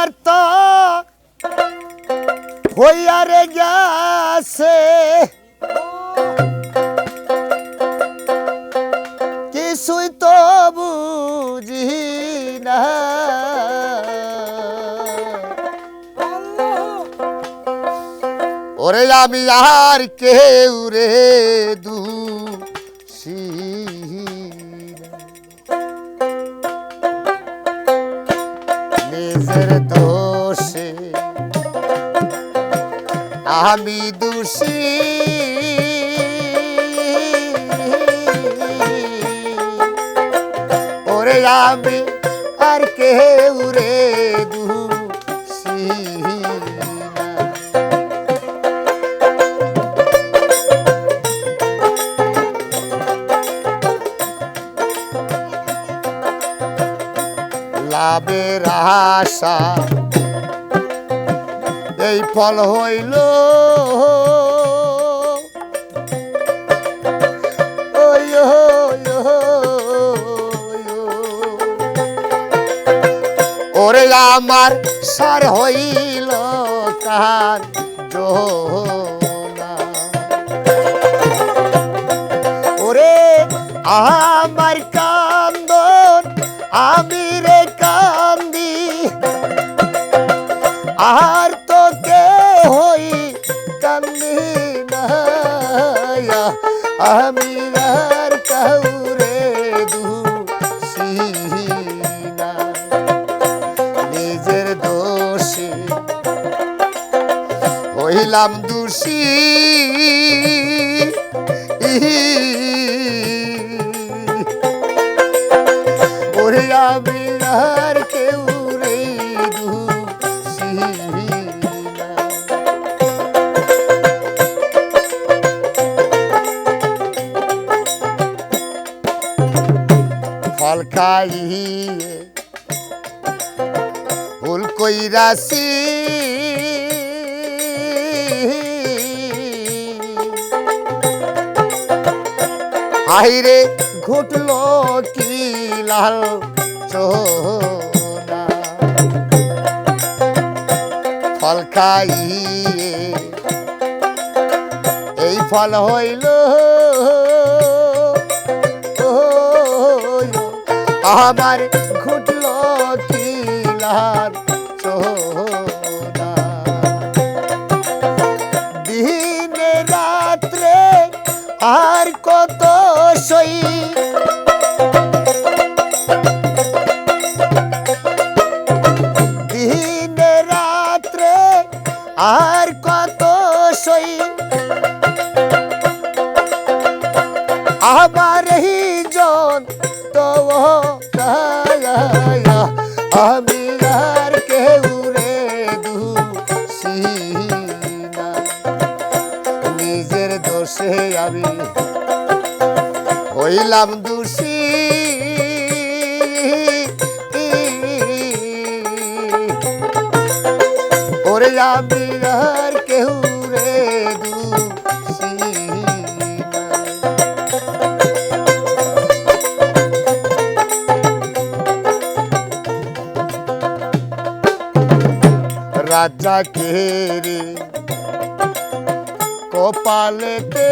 আর তো হইয়া রে গেছে। কিছুই তো বুঝি না। ওরে আমি আর কেউ রে দু নিজের দোষে। আমি দোষী। ওরে আমি আর কেউ রে দোষী। লাভের আশা। এই ফল হইল ওরে আমার সার হইল কার ওরে আমার কান্দন আমি কান্দি না আমি আর কাউরে দুষি না। নিজের দোষে হইলাম দোষী। আমি খাইয়ে ভুল কইরাছি হাইরে ঘটল কি লাল চোনা। ফল খাইয়ে এই ফল হইল আমার ঘুটল কিলার দিনে রাত্রে আর কত সই। দিনে রাত্রে আর কত সই। আমার আমি আর কেউ রে দুষি না নিজের দোষে আমি হইলাম দোষী। ওরে আমি রাজা কে রে কপালেতে